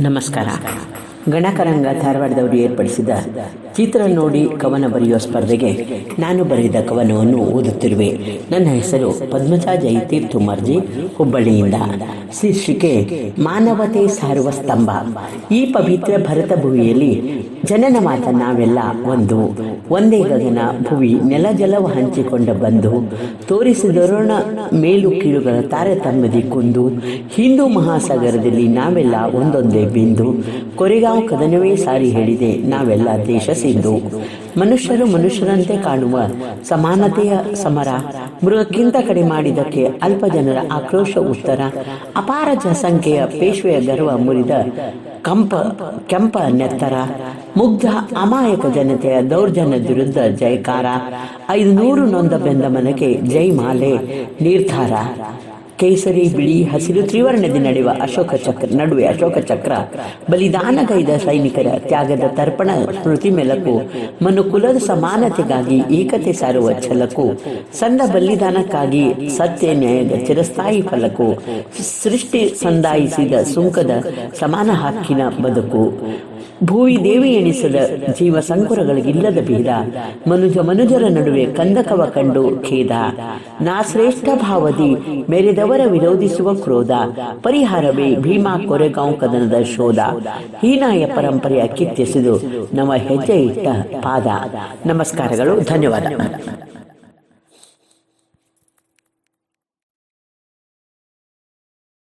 ನಮಸ್ಕಾರ ಗಣಕರಂಗ ಧಾರವಾಡದವರು ಏರ್ಪಡಿಸಿದ ಚಿತ್ರ ನೋಡಿ ಕವನ ಬರೆಯುವ ಸ್ಪರ್ಧೆಗೆ ನಾನು ಬರೆದ ಕವನವನ್ನು ಓದುತ್ತಿರುವೆ. ನನ್ನ ಹೆಸರು ಪದ್ಮಜಾ ಜಯತೀರ್ಥ ಮರ್ಜಿ ಹುಬ್ಬಳ್ಳಿಯಿಂದ. ಶೀರ್ಷಿಕೆ, ಮಾನವತೆ ಸಾರುವ ಸ್ತಂಭ. ಈ ಪವಿತ್ರ ಭರತ ಭೂಮಿಯಲ್ಲಿ ಜನನ ಮಾತ ನಾವೆಲ್ಲ ಒಂದು. ಒಂದೇ ಗಗನ ಭುವಿ ನೆಲ ಜಲವು ಹಂಚಿಕೊಂಡ ಬಂದು ತೋರಿಸಿದರೋಣ ಮೇಲು ಕೀಳುಗಳ ತಾರತಮ್ಯದಿ ಕುಂದು. ಹಿಂದೂ ಮಹಾಸಾಗರದಲ್ಲಿ ನಾವೆಲ್ಲ ಒಂದೊಂದೇ ಬಿಂದು. ಕೊರೆಗಾಂವ್ ಕದನವೇ ಸಾರಿ ಹೇಳಿದೆ, ನಾವೆಲ್ಲ ದೇಶ ಸಿಂಧು. ಮನುಷ್ಯರು ಮನುಷ್ಯರಂತೆ ಕಾಣುವ ಸಮಾನತೆಯ ಸಮರ, ಮೃಗಕ್ಕಿಂತ ಕಡೆ ಮಾಡಿದಕ್ಕೆ ಅಲ್ಪ ಜನರ ಆಕ್ರೋಶ ಉತ್ತರ, ಅಪಾರ ಜನಸಂಖ್ಯೆಯ ಪೇಶ್ವೆಯ ಗರ್ವ ಮುರಿದ ಕಂಪ, ಕೆಂಪ ನೆತ್ತರ, ಮುಗ್ಧ ಅಮಾಯಕ ಜನತೆಯ ದೌರ್ಜನ್ಯ ವಿರುದ್ಧ ಜಯಕಾರ ಐದು ನೂರು ನೊಂದ ಬೆಂದ ಮನಗೆ ಜೈ ಮಾಲೆ ನಿರ್ಧಾರ. ಕೇಸರಿ, ಬಿಳಿ, ಹಸಿರು ತ್ರಿವರ್ಣದಿ ನಡೆಯುವ ಅಶೋಕ ಚಕ್ರ, ನಡುವೆ ಅಶೋಕ ಚಕ್ರ ಬಲಿದಾನಗೈದ ಸೈನಿಕರ ತ್ಯಾಗದ ತರ್ಪಣ, ಸ್ಮೃತಿ ಮೆಲಕು, ಮನುಕುಲದ ಸಮಾನತೆಗಾಗಿ ಏಕತೆ ಸಾರುವ ಛಲಕು ಸಂದ ಬಲಿದಾನಕ್ಕಾಗಿ ಸತ್ಯ, ನ್ಯಾಯದ ಚಿರಸ್ಥಾಯಿ ಫಲಕು, ಸೃಷ್ಟಿ ಸಂದಾಯಿಸಿದ ಸುಂಕದ ಸಮಾನ ಹಕ್ಕಿನ ಬದುಕು. ಭೂವಿ ದೇವಿ ಎಣಿಸದ ಜೀವ ಸಂಕುರಗಳಿಗಿಲ್ಲದ ಭೇದ ಮನುಜ ಮನುಜರ ನಡುವೆ ಕಂದಕವ ಕಂಡು ಖೇದ. ನಾ ಶ್ರೇಷ್ಠ ಭಾವದಿ, ಮೆರೆದವರ ವಿರೋಧಿಸುವ ಕ್ರೋಧ. ಪರಿಹಾರವೇ ಭೀಮಾ ಕೊರೆಗಾಂವ್ ಕದನದ ಶೋಧ. ಹೀನಾಯ ಪರಂಪರೆಯ ಕಿತ್ತೆಸೆದು ನಮ್ಮ ಹೆಜ್ಜೆ ಇಟ್ಟ ಪಾದ. ನಮಸ್ಕಾರಗಳು, ಧನ್ಯವಾದ.